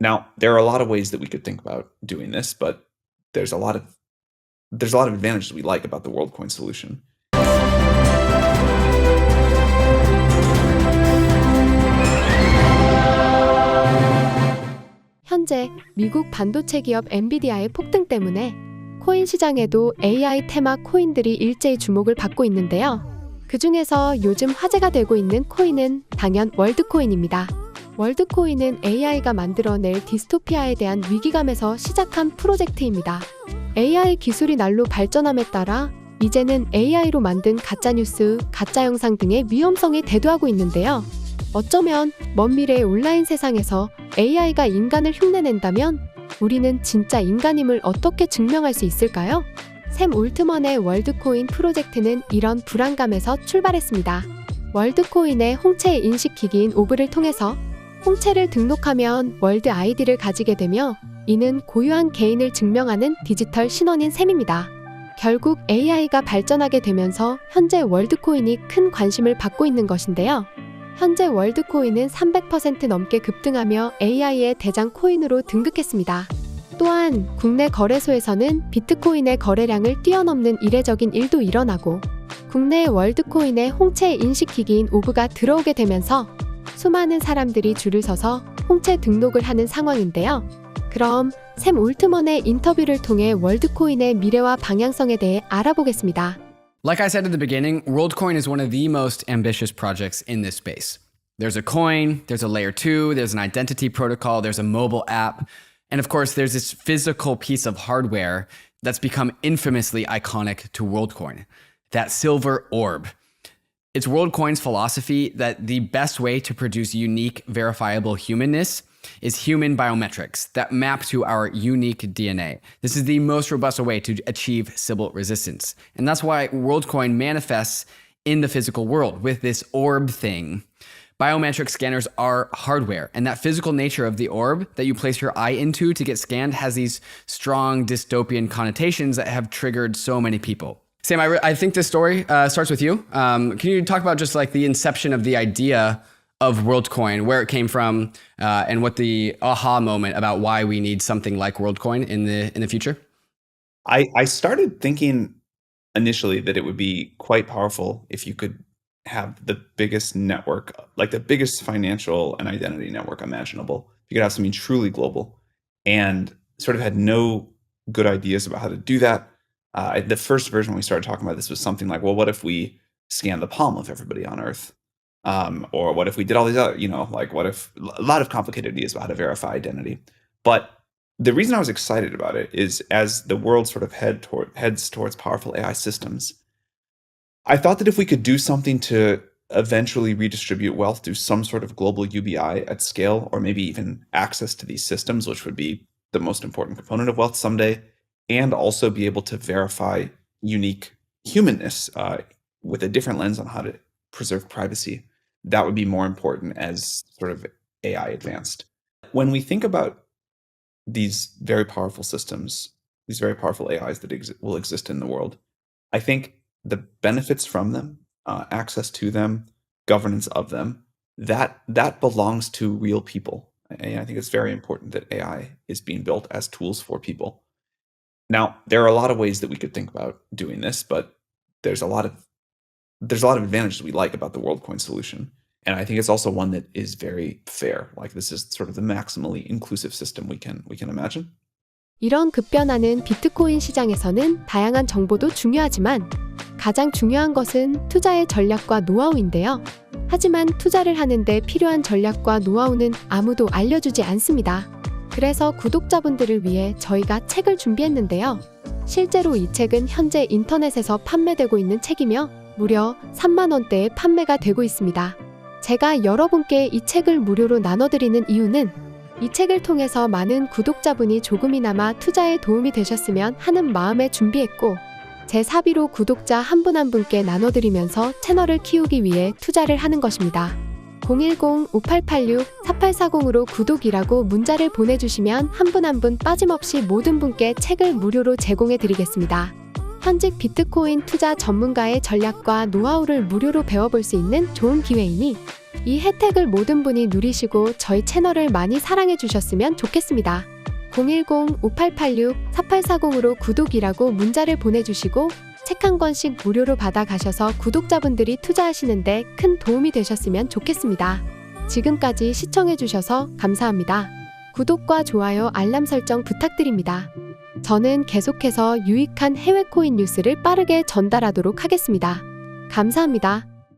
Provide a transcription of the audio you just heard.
Now, there are a lot of ways that we could think about doing this, but there's a lot of there's a lot of advantages we like about the WorldCoin solution. 현재 미국 반도체 기업 엔비디아의 폭등 때문에 코인 시장에도 AI 테마 코인들이 일제히 주목을 받고 있는데요. 그 중에서 요즘 화제가 되고 있는 코인은 당연 월드코인입니다. 월드코인은 AI가 만들어낼 디스토피아에 대한 위기감에서 시작한 프로젝트입니다. AI 기술이 날로 발전함에 따라 이제는 AI로 만든 가짜뉴스, 가짜 영상 등의 위험성이 대두하고 있는데요. 어쩌면 먼 미래의 온라인 세상에서 AI가 인간을 흉내낸다면 우리는 진짜 인간임을 어떻게 증명할 수 있을까요? 샘 올트먼의 월드코인 프로젝트는 이런 불안감에서 출발했습니다. 월드코인의 홍채 인식 기기인 오브를 통해서 홍채를 등록하면 월드 아이디를 가지게 되며 이는 고유한 개인을 증명하는 디지털 신원인 셈입니다. 결국 AI가 발전하게 되면서 현재 월드코인이 큰 관심을 받고 있는 것인데요. 현재 월드코인은 300% 넘게 급등하며 AI의 대장 코인으로 등극했습니다. 또한 국내 거래소에서는 비트코인의 거래량을 뛰어넘는 이례적인 일도 일어나고 국내 월드코인의 홍채 인식기기인 오브가 들어오게 되면서 수많은 사람들이 줄을 서서 홍채 등록을 하는 상황인데요. 그럼 샘 올트먼의 인터뷰를 통해 월드코인의 미래와 방향성에 대해 알아보겠습니다. Like I said at the beginning, WorldCoin is one of the most ambitious projects in this space. There's a coin, there's a layer two, there's an identity protocol, there's a mobile app, and of course, there's this physical piece of hardware that's become infamously iconic to WorldCoin that silver orb. It's WorldCoin's philosophy that the best way to produce unique, verifiable humanness is human biometrics that map to our unique DNA. This is the most robust way to achieve Sybil resistance. And that's why WorldCoin manifests in the physical world with this orb thing. Biometric scanners are hardware, and that physical nature of the orb that you place your eye into to get scanned has these strong dystopian connotations that have triggered so many people. Sam, I, re- I think this story uh, starts with you. Um, can you talk about just like the inception of the idea of WorldCoin, where it came from, uh, and what the aha moment about why we need something like WorldCoin in the in the future? I, I started thinking initially that it would be quite powerful if you could have the biggest network, like the biggest financial and identity network imaginable. If You could have something truly global and sort of had no good ideas about how to do that. Uh, the first version we started talking about this was something like, well, what if we scan the palm of everybody on Earth? Um, or what if we did all these other, you know, like what if a lot of complicated ideas about how to verify identity. But the reason I was excited about it is as the world sort of head toward heads towards powerful AI systems, I thought that if we could do something to eventually redistribute wealth through some sort of global UBI at scale, or maybe even access to these systems, which would be the most important component of wealth someday, and also be able to verify unique humanness uh, with a different lens on how to preserve privacy, that would be more important as sort of AI advanced. When we think about these very powerful systems, these very powerful AIs that ex- will exist in the world, I think the benefits from them, uh, access to them, governance of them, that that belongs to real people. And I think it's very important that AI is being built as tools for people. Now, there are a lot of ways that we could think about doing this, but there's a lot of there's a lot of advantages we like about the WorldCoin solution. And I think it's also one that is very fair. Like this is sort of the maximally inclusive system we can we can imagine. 이런 급변하는 비트코인 시장에서는 다양한 정보도 중요하지만 가장 중요한 것은 투자의 전략과 노하우인데요. 하지만 투자를 하는데 필요한 전략과 노하우는 아무도 알려주지 않습니다. 그래서 구독자분들을 위해 저희가 책을 준비했는데요. 실제로 이 책은 현재 인터넷에서 판매되고 있는 책이며 무려 3만원대에 판매가 되고 있습니다. 제가 여러분께 이 책을 무료로 나눠드리는 이유는 이 책을 통해서 많은 구독자분이 조금이나마 투자에 도움이 되셨으면 하는 마음에 준비했고, 제 사비로 구독자 한 분한 분께 나눠드리면서 채널을 키우기 위해 투자를 하는 것입니다. 010-5886-4840으로 구독이라고 문자를 보내주시면 한분 한 분 빠짐없이 모든 분께 책을 무료로 제공해 드리겠습니다. 현직 비트코인 투자 전문가의 전략과 노하우를 무료로 배워볼 수 있는 좋은 기회이니 이 혜택을 모든 분이 누리시고 저희 채널을 많이 사랑해 주셨으면 좋겠습니다. 010-5886-4840으로 구독이라고 문자를 보내주시고 책 한 권씩 무료로 받아 가셔서 구독자분들이 투자하시는데 큰 도움이 되셨으면 좋겠습니다. 지금까지 시청해 주셔서 감사합니다. 구독과 좋아요, 알람 설정 부탁드립니다. 저는 계속해서 유익한 해외 코인 뉴스를 빠르게 전달하도록 하겠습니다. 감사합니다.